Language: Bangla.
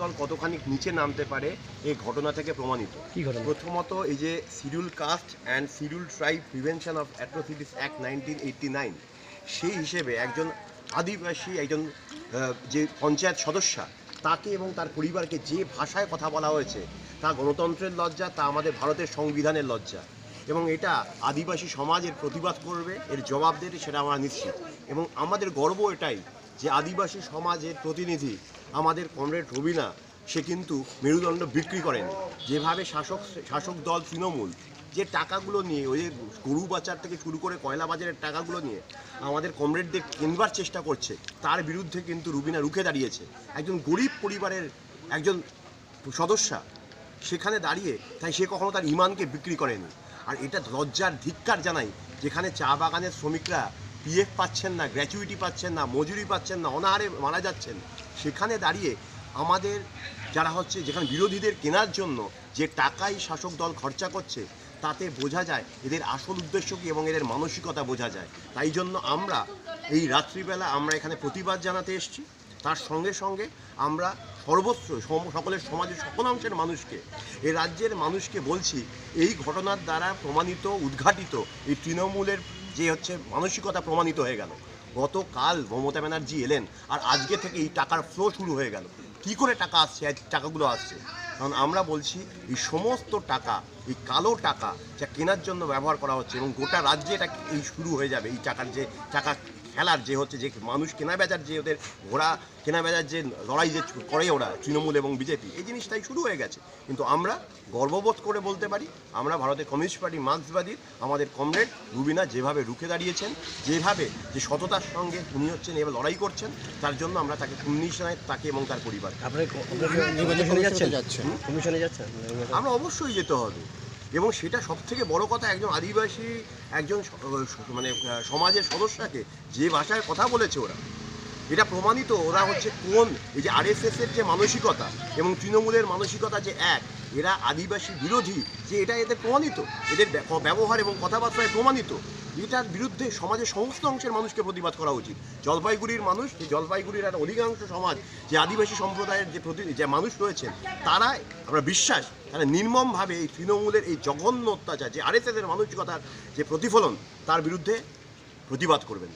দল কতখানি নিচে নামতে পারে এই ঘটনা থেকে প্রমাণিত। কি ঘটনা? প্রথমত এই যে schedule caste and schedule tribe prevention of atrocities act nineteen eighty nine সেই হিসেবে একজন আদিবাসী একজন যে পঞ্চায়েত সদস্যা তাকে এবং তার পরিবারকে যে ভাষায় কথা বলা হয়েছে তা গণতন্ত্রের লজ্জা তা আমাদের ভারতের সংবিধানের লজ্জা এবং এটা আদিবাসী সমাজের প্রতিবাদ করবে এর জবাব দেবে সেটা আমরা নিশ্চিত। এবং আমাদের গর্ব এটাই যে আদিবাসী সমাজের প্রতিনিধি আমাদের কমরেড রবিনা, সে কিন্তু মেরুদণ্ড বিক্রি করেন। যেভাবে শাসক শাসক দল তৃণমূল, যে টাকাগুলো নিয়ে, ওই গরু বাজার থেকে শুরু করে কয়লা বাজারের টাকাগুলো নিয়ে আমাদের কমরেডদের কেনবার চেষ্টা করছে, তার বিরুদ্ধে কিন্তু রুবিনা রুখে দাঁড়িয়েছে। একজন গরিব পরিবারের একজন সদস্যা সেখানে দাঁড়িয়ে, তাই সে কখনো তার ইমানকে বিক্রি করেনি। আর এটা লজ্জার ধিক্কার জানাই, যেখানে চা বাগানের শ্রমিকরা পিএফ পাচ্ছেন না গ্র্যাচুইটি পাচ্ছেন না, মজুরি পাচ্ছেন না, অনাহারে মারা যাচ্ছেন। সেখানে দাঁড়িয়ে আমাদের যারা হচ্ছে যেখানে বিরোধীদের কেনার জন্য যে টাকাই শাসক দল খরচা করছে, তাতে বোঝা যায় এদের আসল উদ্দেশ্য কি এবং এদের মানসিকতা বোঝা যায়। তাই জন্য আমরা এই রাত্রিবেলা আমরা এখানে প্রতিবাদ জানাতে এসেছি। তার সঙ্গে সঙ্গে আমরা সম- সকলের সমাজের সকল অংশের মানুষকে এই রাজ্যের মানুষকে বলছি, এই ঘটনার দ্বারা প্রমাণিত, উদ্ঘাটিত এই তৃণমূলের যে হচ্ছে মানসিকতা প্রমাণিত হয়ে গেল। গতকাল মমতা ব্যানার্জি এলেন আর আজকে থেকে এই টাকার ফ্লো শুরু হয়ে গেল। কি করে টাকা আসছে? টাকাগুলো আসছে। কারণ আমরা বলছি, এই সমস্ত টাকা, এই কালো টাকা যা কেনার জন্য ব্যবহার করা হচ্ছে এবং গোটা রাজ্যে এটা এই শুরু হয়ে যাবে। এই টাকার যে, টাকা খেলার যে হচ্ছে যে মানুষ কেনা বেচার যে ওদের ঘোড়া কেনা বেচার যে লড়াই যে করে ওরা তৃণমূল এবং বিজেপি এই জিনিসটাই শুরু হয়ে গেছে। কিন্তু আমরা গর্ববোধ করে বলতে পারি আমরা ভারতের কমিউনিস্ট পার্টি মার্ক্সবাদীর আমাদের কমরেড রুবিনা যেভাবে রুখে দাঁড়িয়েছেন যেভাবে যে সততার সঙ্গে উনি হচ্ছেন এবার লড়াই করছেন তার জন্য আমরা তাকে জানাই তাকে এবং তার পরিবার আপনার যাচ্ছেন? যাচ্ছেন? আমরা অবশ্যই যেতে হবে। এবং সেটা সব থেকে বড় কথা একজন আদিবাসী, একজন মানে সমাজের সদস্যকে যে ভাষায় কথা বলেছে ওরা, এটা প্রমাণিত ওরা হচ্ছে কোন, এই যে আরএসএস এর যে মানসিকতা এবং তৃণমূলের মানসিকতা যে এক, এরা আদিবাসী বিরোধী, যে এটা এদের প্রমাণিত, এদের ব্যবহার এবং কথাবার্তায় প্রমাণিত। এটার বিরুদ্ধে সমাজের সমস্ত অংশের মানুষকে প্রতিবাদ করা উচিত। জলপাইগুড়ির মানুষ জলপাইগুড়ির একটা অধিকাংশ সমাজ, যে আদিবাসী সম্প্রদায়ের যে প্রতি যে মানুষ রয়েছেন তারা আমরা বিশ্বাস তারা নির্মমভাবে এই তৃণমূলের এই জঘন্য অত্যাচার, যে আরএসএসের মানসিকতার যে প্রতিফলন, তার বিরুদ্ধে প্রতিবাদ করবেন।